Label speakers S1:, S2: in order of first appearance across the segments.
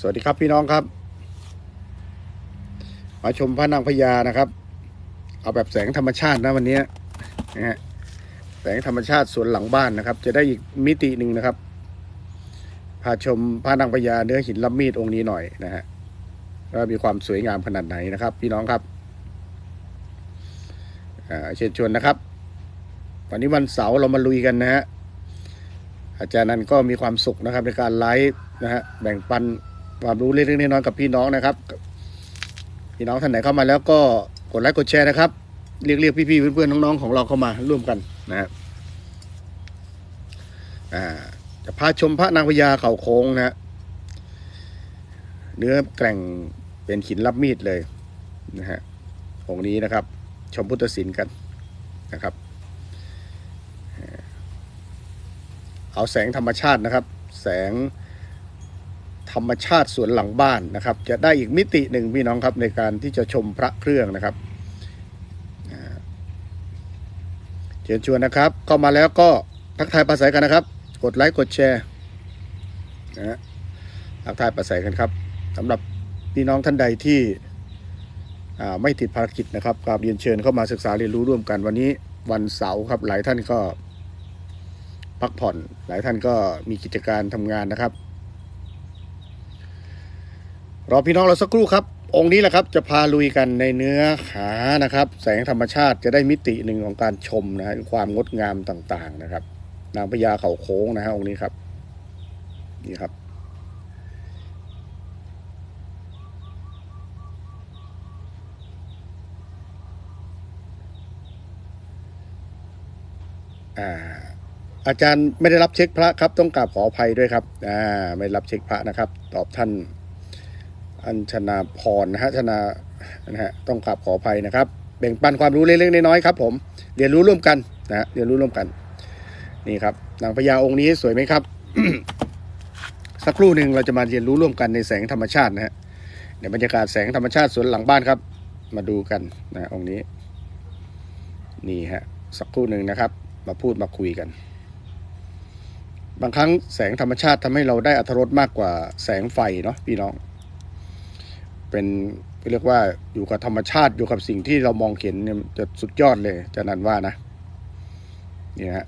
S1: สวัสดีครับพี่น้องครับ มาชมพระนางพญานะครับ เอาแบบแสงธรรมชาตินะวันนี้นะฮะแสงธรรมชาติสวนหลังบ้านนะครับ จะได้อีกมิติหนึ่งนะครับพาชมพระนางพญาเนื้อหินรับมีดองค์นี้หน่อยนะฮะว่ามีความสวยงามขนาดไหนนะครับ พี่น้องครับเชิญชวนนะครับ วันนี้วันเสาร์เรามาลุยกันนะฮะอาจารย์นันก็มีความสุขนะครับในการไลฟ์นะฮะแบ่งปัน ความรู้เล็กๆน้อยๆกับพี่น้องนะครับ พี่น้องท่านไหนเข้ามาแล้วก็กดไลค์กดแชร์นะครับ เรียกเรียกพี่ๆเพื่อนๆน้องๆของเราเข้ามาร่วมกันนะฮะจะพาชมพระนางพญาเขาโค้งนะฮะเนื้อแกร่งเป็นหินรับมีดเลยนะฮะองค์นี้นะครับ ชมพุทธศิลป์กันนะครับ เอาแสงธรรมชาตินะครับ แสง รรมชาติสวนหลังบ้านนะครับ จะได้อีกมิติหนึ่งพี่น้องครับในการที่จะชมพระเครื่องนะครับเชิญชวนนะครับ เข้ามาแล้วก็ทักทายประสายกันนะครับ กดไลค์กดแชร์นะฮะทักทายประสายกันครับสำหรับพี่น้องท่านใดที่ไม่ติดภารกิจนะครับกราบเรียนเชิญเข้ามาศึกษาเรียนรู้ร่วมกันวันนี้วันเสาร์ครับหลายท่านก็พักผ่อนหลายท่านก็มีกิจการทำงานนะครับ รอพี่น้องเราสักครู่ครับ องค์นี้แหละครับจะพาลุยกันในเนื้อขานะครับ แสงธรรมชาติจะได้มิติหนึ่งของการชมนะฮะความงดงามต่างๆนะครับ นางพญาเขาโค้งนะฮะองค์นี้ครับนี่ครับ อ่าอาจารย์ไม่ได้รับเช็คพระครับ ต้องกราบขออภัยด้วยครับอ่าไม่รับเช็คพระนะครับ ตอบท่าน อัญชนาพรนะฮะชนานะฮะต้องกราบขออภัยนะครับแบ่งปันความรู้เล็กๆน้อยๆครับ ผมเรียนรู้ร่วมกันนะฮะเรียนรู้ร่วมกัน นี่ครับนางพญาองค์นี้สวยไหมครับ สักครู่หนึ่งเราจะมาเรียนรู้ร่วมกันในแสงธรรมชาตินะฮะในบรรยากาศแสงธรรมชาติสวนหลังบ้านครับ มาดูกันนะองค์นี้ นี่ฮะสักครู่หนึ่งนะครับ มาพูดมาคุยกัน บางครั้งแสงธรรมชาติทำให้เราได้อรรรสมากกว่าแสงไฟเนาะพี่น้อง เป็นเรียกว่าอยู่กับธรรมชาติอยู่กับสิ่งที่เรามองเห็นเนี่ยจะสุดยอดเลยจะนันว่านะนี่ฮะ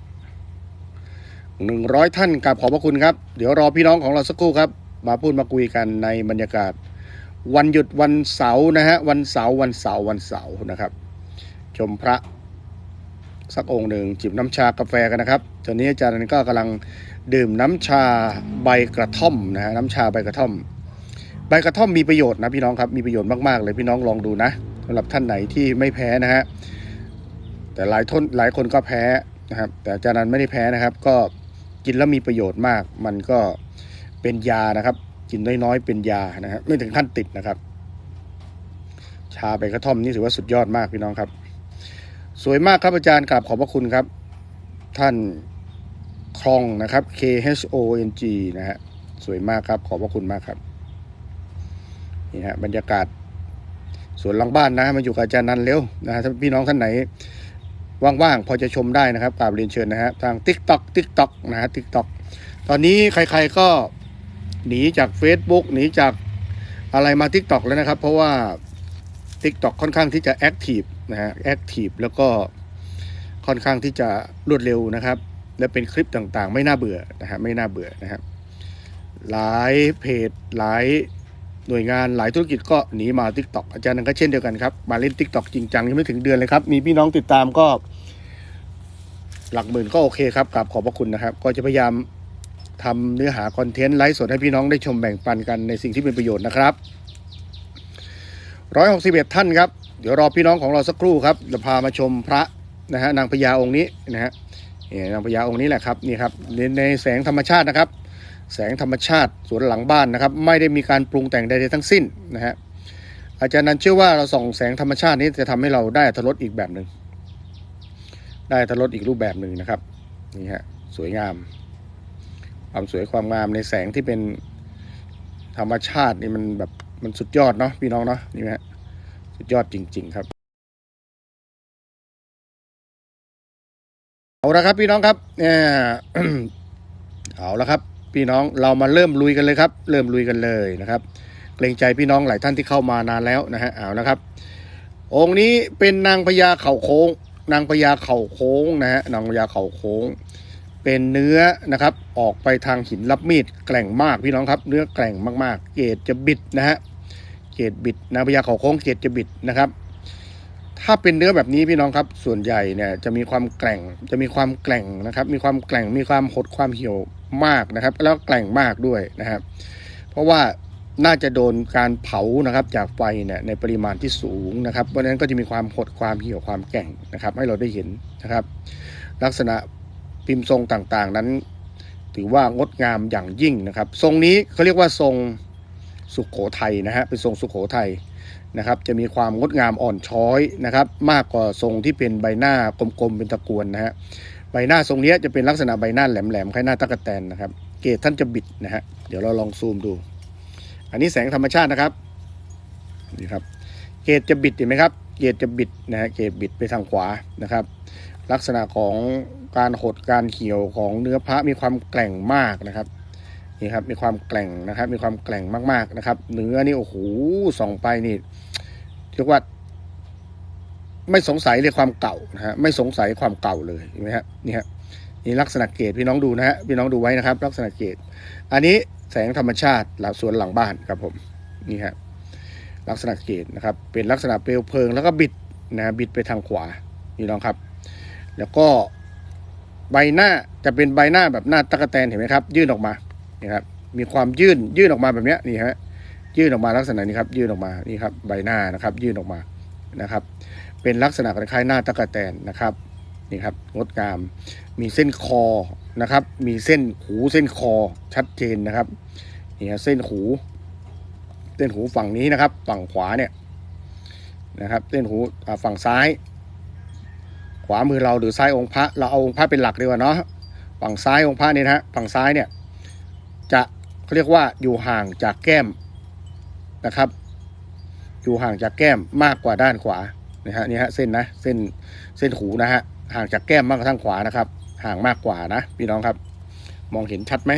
S1: หนึ่งร้อยท่านกับขอบพระคุณครับ เดี๋ยวรอพี่น้องของเราสักครู่ครับ มาพูดมาคุยกันในบรรยากาศ วันหยุดวันเสาร์นะฮะวันเสาร์วันเสาร์วันเสาร์นะครับ ชมพระสักองค์หนึ่งจิบน้ำชากาแฟกันนะครับ ตอนนี้อาจารย์ก็กำลังดื่มน้ำชาใบกระท่อมนะฮะน้ำชาใบกระท่อม ใบกระท่อมมีประโยชน์นะพี่น้องครับมีประโยชน์มากๆเลยพี่น้องลองดูนะสำหรับท่านไหนที่ไม่แพ้นะฮะแต่หลายทนหลายคนก็แพ้นะครับ แต่อาจารย์นันไม่ได้แพ้นะครับ ก็กินแล้วมีประโยชน์มาก มันก็เป็นยานะครับ กินน้อยๆเป็นยานะฮะไม่ถึงขั้นติดนะครับ ชาใบกระท่อมนี่ถือว่าสุดยอดมากพี่น้องครับ สวยมากครับอาจารย์กราบขอบพระคุณครับ ท่านคลองนะครับ K H O N G นะฮะสวยมากครับ ขอบพระคุณมากครับ นี่ฮะบรรยากาศสวนหลังบ้านนะมาอยู่กับอาจารย์นันเร็วนะฮะพี่น้องท่านไหนว่างๆพอจะชมได้นะครับกราบเรียนเชิญนะฮะทาง TikTok TikTok นะฮะ TikTok ตอนนี้ใครๆก็หนีจาก Facebook หนีจากอะไรมา TikTok แล้วนะครับ เพราะว่า TikTok ค่อนข้างที่จะแอคทีฟนะฮะแอคทีฟแล้วก็ค่อนข้างที่จะรวดเร็วนะครับ และเป็นคลิปต่างๆ ไม่น่าเบื่อนะฮะไม่น่าเบื่อนะครับหลายเพจหลาย หน่วยงานหลายธุรกิจก็หนีมา TikTok อาจารย์นันก็เช่นเดียวกันครับ มาเล่น TikTok จริงจังยังไม่ถึงเดือนเลยครับ มีพี่น้องติดตามก็ หลักหมื่นก็โอเคครับกราบขอบพระคุณนะครับ ก็จะพยายามทำเนื้อหาคอนเทนต์ไลฟ์สดให้พี่น้องได้ชมแบ่งปันกันในสิ่งที่เป็นประโยชน์นะครับร้อยหกสิบเอ็ดท่านครับ เดี๋ยวรอพี่น้องของเราสักครู่ครับจะพามาชมพระนะฮะนางพญาองค์นี้นะฮะนี่นางพญาองค์นี้แหละครับนี่ครับในในแสงธรรมชาตินะครับ แสงธรรมชาติสวนหลังบ้านนะครับ ไม่ได้มีการปรุงแต่งใดๆทั้งสิ้นนะฮะอาจารย์นั้นเชื่อว่าเราส่องแสงธรรมชาตินี้จะทำให้เราได้อรรถรสอีกแบบหนึ่งได้อรรถรสอีกรูปแบบหนึ่งนะครับนี่ฮะสวยงาม ความสวยความงามในแสงที่เป็นธรรมชาตินี่มันแบบมันสุดยอดเนาะพี่น้องเนาะนี่ฮะสุดยอดจริง ๆ ครับเอาละครับพี่น้องครับเนี่ยเอาละครับ พี่น้องเรามาเริ่มลุยกันเลยครับ เริ่มลุยกันเลยนะครับ เกรงใจพี่น้องหลายท่านที่เข้ามานานแล้วนะฮะเอานะครับ องค์นี้เป็นนางพญาเข่าโค้ง นางพญาเข่าโค้งนะฮะนางพญาเข่าโค้ง เป็นเนื้อนะครับ ออกไปทางหินรับมีดแกร่งมากพี่น้องครับ เนื้อแกร่งมากๆ เกรดจะบิดนะฮะเกรดบิดนางพญาเข่าโค้งเกรดจะบิดนะครับ ถ้าเป็นเนื้อแบบนี้พี่น้องครับ ส่วนใหญ่เนี่ยจะมีความแกร่ง จะมีความแกร่งนะครับ มีความแกร่ง มีความหดความเหี่ยวมากนะครับ แล้วแกร่งมากด้วยนะครับ เพราะว่าน่าจะโดนการเผานะครับจากไฟเนี่ยในปริมาณที่สูงนะครับ เพราะฉะนั้นก็จะมีความหดความเหี่ยวความแกร่งนะครับ ให้เราได้เห็นนะครับ ลักษณะพิมพ์ทรงต่างๆนั้น ถือว่างดงามอย่างยิ่งนะครับ ทรงนี้เขาเรียกว่าทรงสุขโขทัยนะฮะเป็นทรงสุขโขทัย นะครับจะมีความงดงามอ่อนช้อยนะครับ มากกว่าทรงที่เป็นใบหน้ากลมๆเป็นตะกวนนะฮะใบหน้าทรงนี้จะเป็นลักษณะใบหน้าแหลมๆคล้ายหน้าตะกแตนนะครับ เกรดท่านจะบิดนะฮะเดี๋ยวเราลองซูมดู อันนี้แสงธรรมชาตินะครับนี่ครับ เกรดจะบิดเห็นไหมครับ เกรดจะบิดนะฮะเกรดบิดไปทางขวานะครับ ลักษณะของการหดการเขียวของเนื้อพระมีความแกร่งมากนะครับ นี่ครับมีความแกร่งนะครับ มีความแกร่งมาก ๆนะครับ เนื้อนี่โอ้โหส่องไปนี่เรียกว่า ไม่สงสัยเลยความเก่านะฮะไม่สงสัยความเก่าเลยเห็นไหมฮะนี่ฮะนี่ลักษณะเกรดพี่น้องดูนะฮะพี่น้องดูไว้นะครับ ลักษณะเกรดอันนี้แสงธรรมชาติหลังสวนหลังบ้านครับผมนี่ฮะลักษณะเกรดนะครับ เป็นลักษณะเปลวเพลิง แล้วก็บิดนะบิดไปทางขวาพี่น้องครับ แล้วก็ใบหน้าจะเป็นใบหน้าแบบหน้าตะกแตนเห็นไหมครับ ยื่นออกมา นี่ครับมีความยื่นยื่นออกมาแบบนี้นี่ฮะยื่นออกมาลักษณะนี้ครับยื่นออกมานี่ครับใบหน้านะครับ ยื่นออกมานะครับ เป็นลักษณะคล้ายๆหน้าตะกแตนนะครับนี่ครับงดงามมีเส้นคอนะครับ มีเส้นหูเส้นคอชัดเจนนะครับนี่ฮะเส้นหู เส้นหูฝั่งนี้นะครับ ฝั่งขวาเนี่ยนะครับ เส้นหูฝั่งซ้าย ขวามือเราหรือซ้ายองค์พระเราเอาองค์พระเป็นหลักดีกว่าเนาะฝั่งซ้ายองค์พระนี่นะฮะฝั่งซ้ายเนี่ย จะเขาเรียกว่าอยู่ห่างจากแก้มนะครับ อยู่ห่างจากแก้มมากกว่าด้านขวานะฮะนี่ฮะเส้นนะเส้นเส้นหูนะฮะห่างจากแก้มมากกว่าทางขวานะครับ ห่างมากกว่านะพี่น้องครับ มองเห็นชัดไหม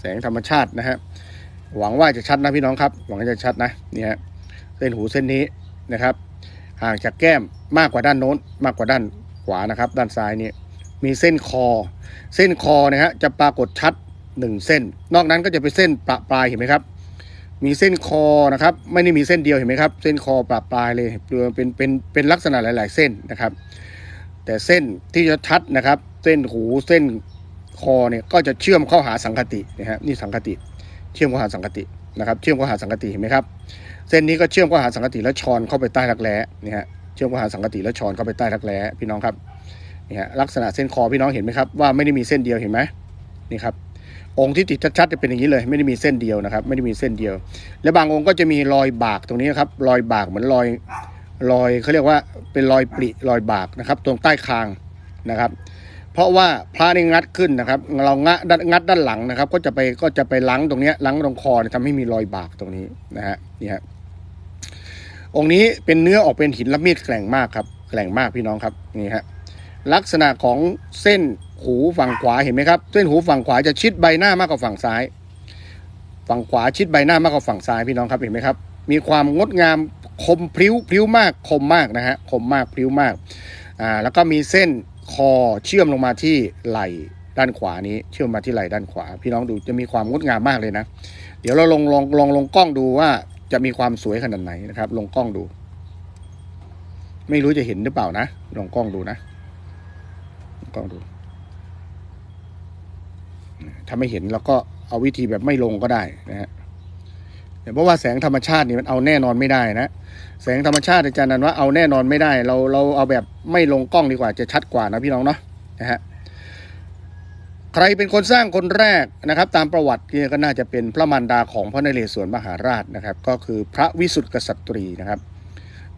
S1: แสงธรรมชาตินะฮะหวังว่าจะชัดนะพี่น้องครับ หวังว่าจะชัดนะนี่ฮะเส้นหูเส้นนี้นะครับ ห่างจากแก้มมากกว่าด้านโน้น มากกว่าด้านขวานะครับ ด้านซ้ายนี่มีเส้นคอ เส้นคอนะฮะจะปรากฏชัด หนึ่งเส้น นอกนั้นก็จะเป็นเส้นประปลายเห็นไหมครับ มีเส้นคอนะครับ ไม่ได้มีเส้นเดียวเห็นไหมครับ เส้นคอประปลายเลยเป็นเป็นเป็นลักษณะหลาย ๆ เส้นนะครับ แต่เส้นที่จะชัดนะครับ เส้นหูเส้นคอเนี่ยก็จะเชื่อมเข้าหาสังคตินะฮะนี่สังคติ เชื่อมเข้าหาสังคตินะครับ เชื่อมเข้าหาสังคติเห็นไหมครับ เส้นนี้ก็เชื่อมเข้าหาสังกติแล้วชอนเข้าไปใต้รักแร้นี่ฮะเชื่อมเข้าหาสังกติแล้วชอนเข้าไปใต้รักแร้พี่น้องครับนี่ฮะลักษณะเส้นคอพี่น้องเห็นไหมครับว่าไม่ได้มีเส้นเดียวเห็นไหมนี่ครับ องค์ที่ติดชัดๆจะเป็นอย่างนี้เลย ไม่ได้มีเส้นเดียวนะครับ ไม่ได้มีเส้นเดียว และบางองค์ก็จะมีรอยบากตรงนี้นครับ รอยบากเหมือนรอยรอยเขาเรียกว่าเป็นรอยปริรอยบากนะครับ ตรงใต้คางนะครับ เพราะว่าพระนี่งัดขึ้นนะครับ เรางะงัดด้านหลังนะครับ ก็จะไปก็จะไปล้างตรงนี้ล้างตรงคอเนี่ยทำให้มีรอยบากตรงนี้นะฮะนี่ฮะองค์นี้เป็นเนื้อออกเป็นหินละมีดแกร่งมากครับแกร่งมากพี่น้องครับนี่ฮะลักษณะของเส้น หูฝั่งขวาเห็นไหมครับเส้นหูฝั่งขวาจะชิดใบหน้ามากกว่าฝั่งซ้าย ฝั่งขวาชิดใบหน้ามากกว่าฝั่งซ้ายพี่น้องครับเห็นไหมครับ มีความงดงามคมพริ้วพริ้วมากคมมากนะฮะคมมากพริ้วมากอ่าแล้วก็มีเส้นคอเชื่อมลงมาที่ไหล่ด้านขวานี้เชื่อมมาที่ไหล่ด้านขวา พี่น้องดูจะมีความงดงามมากเลยนะ เดี๋ยวเราลองลองลองลงกล้องดูว่าจะมีความสวยขนาดไหนนะครับ ลงกล้องดู ไม่รู้จะเห็นหรือเปล่านะลองกล้องดูนะลงกล้องดู ถ้าไม่เห็นเราก็เอาวิธีแบบไม่ลงก็ได้นะฮะเพราะว่าแสงธรรมชาตินี่มันเอาแน่นอนไม่ได้นะแสงธรรมชาติอาจารย์นันว่าเอาแน่นอนไม่ได้ เราเราเอาแบบไม่ลงกล้องดีกว่าจะชัดกว่านะพี่น้องเนาะนะฮะใครเป็นคนสร้างคนแรกนะครับ ตามประวัติเนี่ยก็น่าจะเป็นพระมารดาของพระนเรศวรมหาราชนะครับ ก็คือพระวิสุทธิกษัตรีนะครับ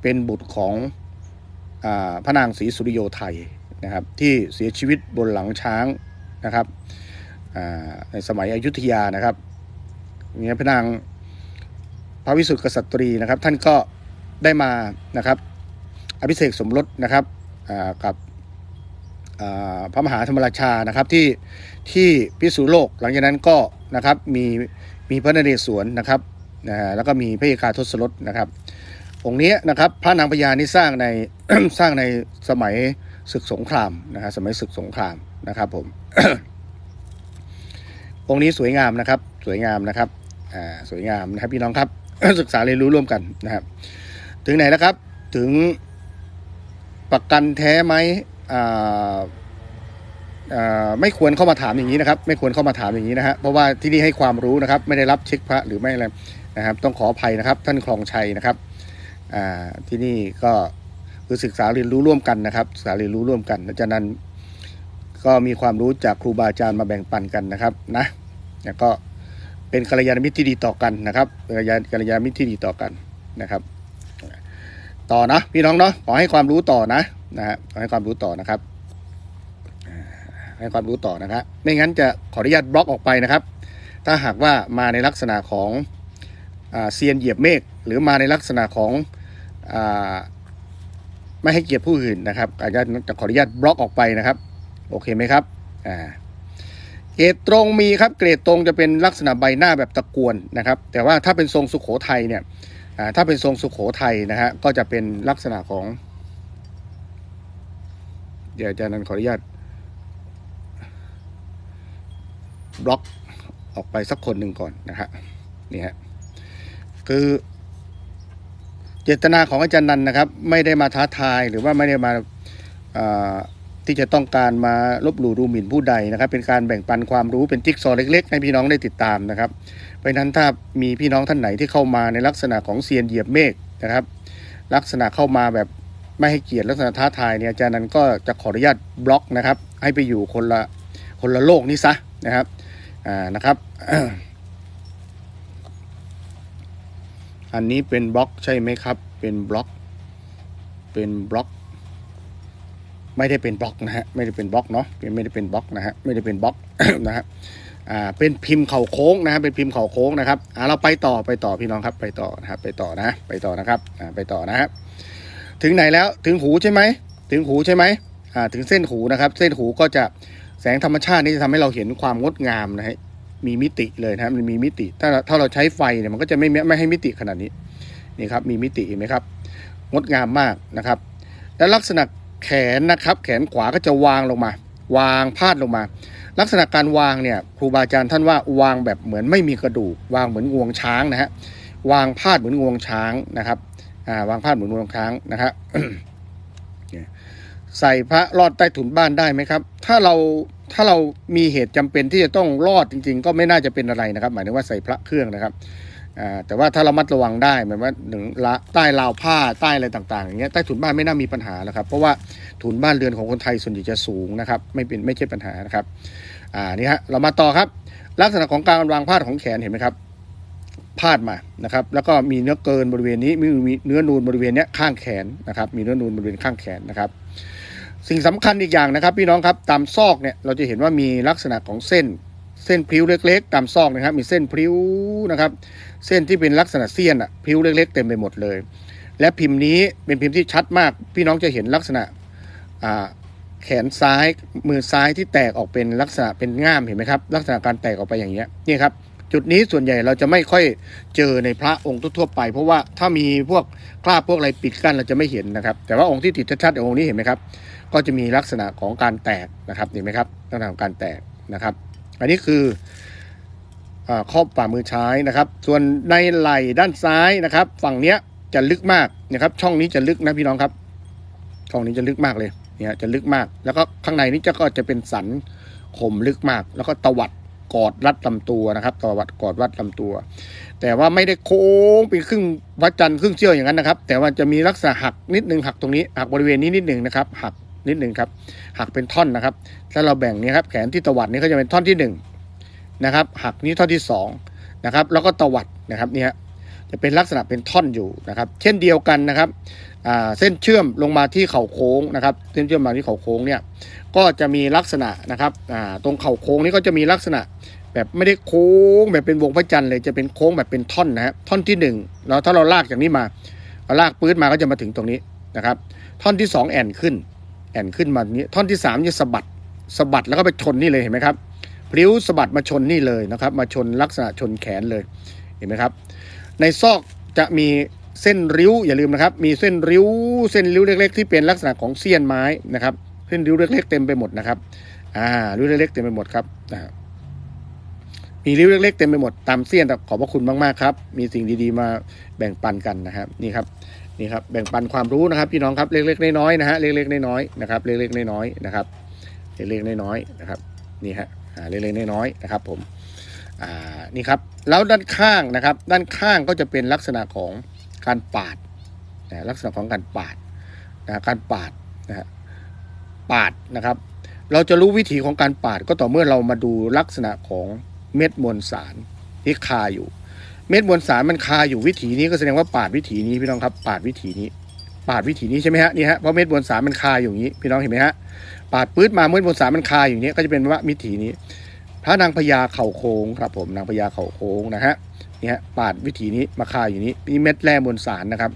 S1: เป็นบุตรของอพระนางศรีสุริโยไทยนะครับ ที่เสียชีวิตบนหลังช้างนะครับ ในสมัยอยุธยานะครับเนี่ยพระนางพระวิสุทธิกษัตรีนะครับ ท่านก็ได้มานะครับ อภิเษกสมรสนะครับกับพระมหาธรรมราชานะครับที่ที่พิษณุโลก หลังจากนั้นก็นะครับมีมีพระนเรศวรนะครับแล้วก็มีพระเอกาทศรถนะครับ องค์นี้นะครับพระนางพญานี่สร้างในสร้างในสมัยศึกสงครามนะฮะสมัยศึกสงครามนะครับผม องค์นี้สวยงามนะครับ สวยงามนะครับอ่าสวยงามนะครับพี่น้องครับ ศึกษาเรียนรู้ร่วมกันนะครับ ถึงไหนแล้วครับ ถึงประกันแท้ไหมอ่าไม่ควรเข้ามาถามอย่างนี้นะครับ ไม่ควรเข้ามาถามอย่างนี้นะฮะเพราะว่าที่นี่ให้ความรู้นะครับ ไม่ได้รับเช็คพระหรือไม่อะไรนะครับ ต้องขออภัยนะครับ ท่านคลองชัยนะครับที่นี่ก็คือศึกษาเรียนรู้ร่วมกันนะครับ ศึกษาเรียนรู้ร่วมกันดังนั้นก็มีความรู้จากครูบาอาจารย์มาแบ่งปันกันนะครับนะ แล้วก็เป็นกัลยาณมิตรที่ดีต่อกันนะครับกัลยาณกัลยาณมิตรที่ดีต่อกันนะครับ ต่อนะพี่น้องเนาะขอให้ความรู้ต่อนะนะฮะขอให้ความรู้ต่อนะครับ ให้ความรู้ต่อนะครับ ไม่งั้นจะขออนุญาตบล็อกออกไปนะครับ ถ้าหากว่ามาในลักษณะของเซียนเหยียบเมฆหรือมาในลักษณะของอไม่ให้เกียรติผู้อื่นนะครับอาจจะจะขออนุญาตบล็อกออกไปนะครับ โอเคไหมครับอ่า รดตรงมีครับเกรดตรงจะเป็นลักษณะใบหน้าแบบตะกวนนะครับ แต่ว่าถ้าเป็นทรงสุขโขทัยเนี่ยถ้าเป็นทรงสุขโขทัยนะฮะก็จะเป็นลักษณะของ เดี๋ยวอาจารย์นั้นขออนุญาตบล็อกออกไปสักคนหนึ่งก่อนนะฮะนี่ฮะคือเจตนาของอาจารย์นันนะครับ ไม่ได้มาท้าทายหรือว่าไม่ได้มา ที่จะต้องการมาลบหลู่ดูหมิ่นผู้ใดนะครับ เป็นการแบ่งปันความรู้เป็นจิ๊กซอว์เล็กๆ ให้พี่น้องได้ติดตามนะครับเพราะนั้นถ้ามีพี่น้องท่านไหนที่เข้ามาในลักษณะของเซียนเหยียบเมฆนะครับ ลักษณะเข้ามาแบบไม่ให้เกียรติลักษณะท้าทายเนี่ยอาจารย์นั้นก็จะขออนุญาตบล็อกนะครับ ให้ไปอยู่คนละคนละโลกนี้ซะนะครับอ่านะครับ อันนี้เป็นบล็อกใช่ไหมครับ เป็นบล็อก เป็นบล็อก ไม่ได้เป็นบล็อกนะฮะไม่ได้เป็นบล็อกเนาะไม่ได้เป็นบล็อกนะฮะไม่ได้เป็นบล็อกนะฮะอ่าเป็นพิมพ์เข่าโค้งนะฮะเป็นพิมพ์เข่าโค้งนะครับอ่าเราไปต่อไปต่อพี่น้องครับไปต่อนะครับไปต่อนะ ไปต่อนะครับอ่าไปต่อนะฮะถึงไหนแล้วถึงหูใช่ไหมถึงหูใช่ไหมอ่าถึงเส้นหูนะครับ เส้นหูก็จะแสงธรรมชาตินี่จะทำให้เราเห็นความงดงามนะฮะมีมิติเลยนะครับมันมีมิติ ถ้าถ้าเราใช้ไฟเนี่ยมันก็จะไม่ไม่ให้มิติขนาดนี้นี่ครับมีมิติเห็นไหมครับ งดงามมากนะครับ และลักษณะ แขนนะครับ แขนขวาก็จะวางลงมา วางพาดลงมา ลักษณะการวางเนี่ยครูบาอาจารย์ท่านว่าวางแบบเหมือนไม่มีกระดูก วางเหมือนงวงช้างนะฮะวางพาดเหมือนงวงช้างนะครับอ่าวางพาดเหมือนงวงช้างนะฮะเนี่ยใส่พระลอดใต้ถุนบ้านได้ไหมครับ ถ้าเราถ้าเรามีเหตุจำเป็นที่จะต้องรอดจริง ๆ ก็ไม่น่าจะเป็นอะไรนะครับ หมายถึงว่าใส่พระเครื่องนะครับ แต่ว่าถ้าเรามัดระวังได้หมายว่าหนึ่งละใต้ราวผ้าใต้อะไรต่างๆอย่างเงี้ยใต้ถุนบ้านไม่น่ามีปัญหาแล้วครับ เพราะว่าถุนบ้านเรือนของคนไทยส่วนใหญ่จะสูงนะครับไม่เป็นไม่ใช่ปัญหานะครับอ่านี่ฮะเรามาต่อครับ ลักษณะของการวางพาดของแขนเห็นไหมครับพาดมานะครับ แล้วก็มีเนื้อเกินบริเวณนี้มีมีเนื้อนูนบริเวณเนี้ยข้างแขนนะครับ มีเนื้อนูนบริเวณข้างแขนนะครับ สิ่งสำคัญอีกอย่างนะครับ พี่น้องครับตามซอกเนี่ยเราจะเห็นว่ามีลักษณะของเส้น เส้นพิ้วเล็กๆตามซอกนะครับ มีเส้นพิ้วนะครับ เส้นที่เป็นลักษณะเสี้ยนอะพิ้วเล็ก ๆ เต็มไปหมดเลย และพิมพ์นี้เป็นพิมพ์ที่ชัดมาก พี่น้องจะเห็นลักษณะแขนซ้ายมือซ้ายที่แตกออกเป็นลักษณะเป็นง่ามเห็นไหมครับลักษณะการแตกออกไปอย่างเงี้ยนี่ครับจุดนี้ส่วนใหญ่เราจะไม่ค่อยเจอในพระองค์ทั่วๆไป เพราะว่าถ้ามีพวกคราบพวกอะไรปิดกั้นเราจะไม่เห็นนะครับ แต่ว่าองค์ที่ติดชัดๆองค์นี้เห็นไหมครับ ก็จะมีลักษณะของการแตกนะครับเห็นไหมครับลักษณะของการแตกนะครับ อันนี้คืออข้อฝ่ามือซ้ายนะครับ ส่วนในไหล่ด้านซ้ายนะครับ ฝั่งเนี้ยจะลึกมากนะครับ ช่องนี้จะลึกนะพี่น้องครับ ช่องนี้จะลึกมากเลยเนี่ยจะลึกมาก แล้วก็ข้างในนี้จะก็จะเป็นสันคมลึกมาก แล้วก็ตวัดกอดรัดลำตัวนะครับตวัดกอดรัดลำตัว แต่ว่าไม่ได้โค้งเป็นครึ่งพระจันทร์ครึ่งเชี่ยวอย่างนั้นนะครับ แต่ว่าจะมีลักษณะหักนิดนึงหักตรงนี้หักบริเวณนี้นิดนึงนะครับ หัก นิดหนึ่งครับหักเป็นท่อนนะครับ ถ้าเราแบ่งนี่ครับแขนที่ตวัดนี่ก็จะเป็นท่อนที่หนึ่งนะครับหักนี้ท่อนที่สองนะครับแล้วก็ตวัดนะครับเนี่ยจะเป็นลักษณะเป็นท่อนอยู่นะครับ เช่นเดียวกันนะครับเส้นเชื่อมลงมาที่เข่าโค้งนะครับ เส้นเชื่อมมาที่เข่าโค้งเนี่ยก็จะมีลักษณะนะครับตรงเข่าโค้งนี้ก็จะมีลักษณะแบบไม่ได้โค้งแบบเป็นวงพระจันทร์เลยจะเป็นโค้งแบบเป็นท่อนนะฮะท่อนที่หนึ่งแล้วถ้าเราลากจากนี้มาเราลากปื้ดมาก็จะมาถึงตรงนี้นะครับ ท่อนที่สองแอนขึ้น แอนขึ้นมาอย่างนี้ท่อนที่สามจะสะบัดสะบัดแล้วก็ไปชนนี่เลยเห็นไหมครับพลิ้วสะบัดมาชนนี่เลยนะครับ มาชนลักษณะชนแขนเลยเห็นไหมครับ ในซอกจะมีเส้นริ้วอย่าลืมนะครับ มีเส้นริ้วเส้นริ้วเล็ก ๆ ที่เป็นลักษณะของเสี้ยนไม้นะครับเส้นริ้วเล็ก ๆ เต็มไปหมดนะครับอ่าริ้วเล็กๆเต็มไปหมดครับมีริ้วเล็กๆเต็มไปหมดตามเสี้ยนขอบพระคุณมากๆครับ มีสิ่งดีๆมาแบ่งปันกันนะครับนี่ครับ นี่ครับแบ่งปันความรู้นะครับพี่น้องครับเล็กๆน้อยๆนะฮะเล็กๆน้อยๆนะครับเล็กๆน้อยๆนะครับเล็กๆน้อยๆนะครับนี่ฮะอ่าเล็กๆน้อยๆนะครับผมอ่านี่ครับแล้วด้านข้างนะครับ ด้านข้างก็จะเป็นลักษณะของการปาดนะลักษณะของการปาดนะการปาดนะฮะปาดนะครับ เราจะรู้วิธีของการปาดก็ต่อเมื่อเรามาดูลักษณะของเม็ดมวลสารที่คาอยู่ เม็ดมวลสารมันคาอยู่วิถีนี้ก็แสดงว่าปาดวิถีนี้พี่น้องครับ ปาดวิถีนี้ ปาดวิถีนี้ใช่ไหมฮะนี่ฮะเพราะเม็ดมวลสารมันคาอยู่นี้ พี่น้องเห็นไหมฮะปาดปื๊ดมาเม็ดมวลสารมันคาอยู่นี้ก็จะเป็นว่าวิถีนี้ พระนางพญาเข่าโค้งครับผมนางพญาเข่าโค้งนะฮะนี่ฮะปาดวิถีนี้มาคาอยู่นี้นี่เม็ดแร่มวลสารนะครับ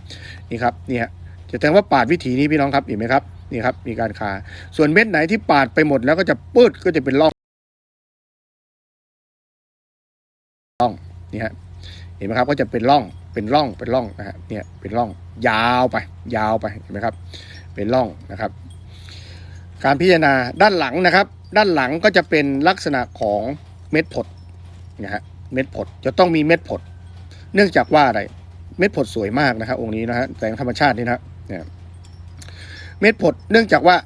S1: นี่ครับนี่ฮะจะแสดงว่าปาดวิถีนี้พี่น้องครับเห็นไหมครับนี่ครับมีการคาส่วนเม็ดไหนที่ปาดไปหมดแล้วก็จะปืดก็จะเป็นร่องร่องนี่ฮะ เห็นไหมครับ ก็จะเป็นร่องเป็นร่องเป็นร่องนะฮะเนี่ยเป็นร่องยาวไป ยาวไปเห็นไหมครับ เป็นร่องนะครับ การพิจารณาด้านหลังนะครับ ด้านหลังก็จะเป็นลักษณะของเม็ดผดนะฮะเม็ดผดจะต้องมีเม็ดผด เนื่องจากว่าอะไรเม็ดผดสวยมากนะครับ องค์นี้นะฮะแสงธรรมชาตินี่นะเนี่ยเม็ดผดเนื่องจากว่า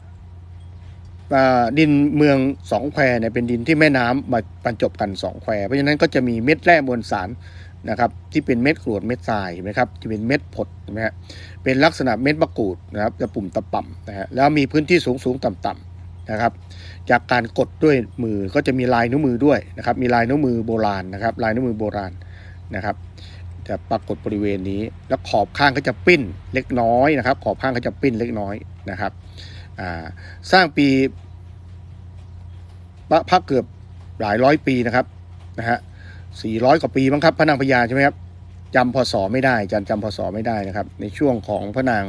S1: ดินเมืองสองแควเนี่ยเป็นดินที่แม่น้ำมาบรรจบกันสองแควเพราะฉะนั้นก็จะมีเม็ดแร่มวลสาร นะครับที่เป็นเม็ดกรวดเม็ดทรายเห็นไหมครับที่เป็นเม็ดผดเห็นไหมฮะเป็นลักษณะเม็ดมะกรูดนะครับจะปุ่มตะป่ำนะฮะแล้วมีพื้นที่สูงสูงต่ำต่ำนะครับ จากการกดด้วยมือก็จะมีลายนิ้วมือด้วยนะครับ มีลายนิ้วมือโบราณนะครับ ลายนิ้วมือโบราณนะครับจะปรากฏบริเวณนี้ แล้วขอบข้างก็จะปิ้นเล็กน้อยนะครับ ขอบข้างก็จะปิ้นเล็กน้อยนะครับสร้างปีพระพระเกือบหลายร้อยปีนะครับนะฮะ สี่ร้อยกว่าปีมั้งครับ พระนางพญาใช่ไหมครับจำพศไม่ได้จันจำพศไม่ได้นะครับ ในช่วงของพระนาง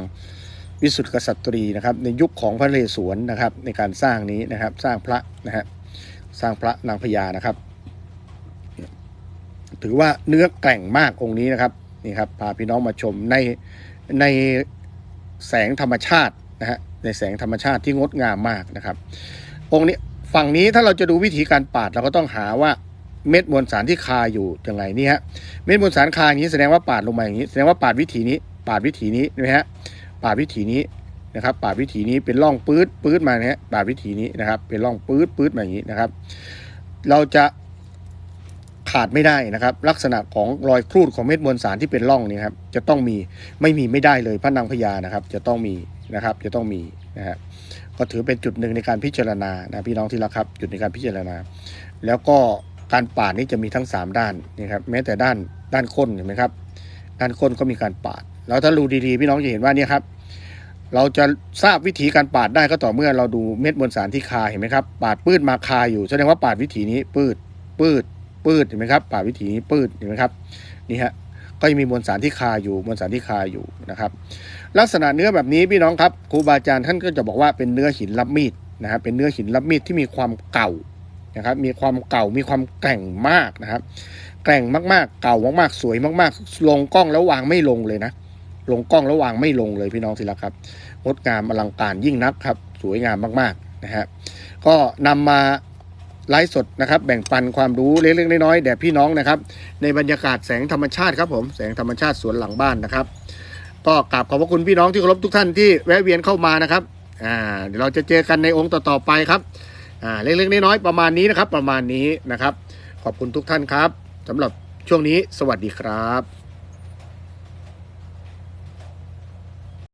S1: วิสุทธิกษัตรีนะครับ ในยุคของพระเรศวรนะครับ ในการสร้างนี้นะครับสร้างพระนะฮะสร้างพระนางพญานะครับ ถือว่าเนื้อแกร่งมากองค์นี้นะครับนี่ครับพาพี่น้องมาชมในในแสงธรรมชาตินะฮะในแสงธรรมชาติที่งดงามมากนะครับ องค์นี้ฝั่งนี้ถ้าเราจะดูวิธีการปาดเราก็ต้องหาว่า เม็ดมวลสารที่คาอยู่ยังไงนี่ฮะเม็ดมวลสารคาอย่างนี้แสดงว่าปาดลงมาอย่างนี้ แสดงว่าปาดวิถีนี้ ปาดวิถีนี้นะฮะปาดวิถีนี้นะครับปาดวิถีนี้เป็นร่องปื๊ดปื๊ดมาเนะฮะปาดวิถีนี้นะครับ เป็นร่องปื๊ดปื๊ดมาอย่างนี้นะครับ เราจะขาดไม่ได้นะครับ ลักษณะของรอยครูดของเม็ดมวลสารที่เป็นร่องนี่ครับจะต้องมีไม่มีไม่ได้เลยพระนางพญานะครับ จะต้องมีนะครับ จะต้องมีนะฮะก็ถือเป็นจุดหนึ่งในการพิจารณานะพี่น้องที่รักครับ จุดในการพิจารณา แล้วก็ การปาดนี้จะมีทั้ง 3 ด้านนี่ครับแม้แต่ด้านด้านก้นเห็นไหมครับ ด้านก้นก็มีการปาด แล้วถ้าดูดีๆพี่น้องจะเห็นว่านี่ครับ เราจะทราบวิธีการปาดได้ก็ต่อเมื่อเราดูเม็ดมวลสารที่คาเห็นไหมครับปาดปื้ดมาคาอยู่แสดงว่าปาดวิถีนี้ปื้ดปื้ดปื้ดเห็นไหมครับปาดวิถีนี้ปื้ดเห็นไหมครับนี่ฮะก็จะมีมวลสารที่คาอยู่มวลสารที่คาอยู่นะครับ ลักษณะเนื้อแบบนี้พี่น้องครับครูบาอาจารย์ท่านก็จะบอกว่าเป็นเนื้อหินรับมีดนะครับเป็นเนื้อหินรับมีดที่มีความเก่า นะครับ มีความเก่ามีความแกร่งมากนะครับ แกร่งมากๆ เก่ามากๆ สวยมากๆ ลงกล้องแล้ววางไม่ลงเลยนะ ลงกล้องแล้ววางไม่ลงเลยพี่น้องที่รักครับ งดงามอลังการยิ่งนักครับ สวยงามมากๆนะฮะ ก็นำมาไลฟ์สดนะครับ แบ่งปันความรู้เล็กๆน้อยๆแด่พี่น้องนะครับ ในบรรยากาศแสงธรรมชาติครับผม แสงธรรมชาติสวนหลังบ้านนะครับ ก็กราบขอบพระคุณพี่น้องที่เคารพทุกท่านที่แวะเวียนเข้ามานะครับ อ่า เดี๋ยวเราจะเจอกันในองค์ต่อๆไปครับ อ่าเล็กๆน้อยๆประมาณนี้นะครับ ประมาณนี้นะครับ ขอบคุณทุกท่านครับสำหรับช่วงนี้สวัสดีครับ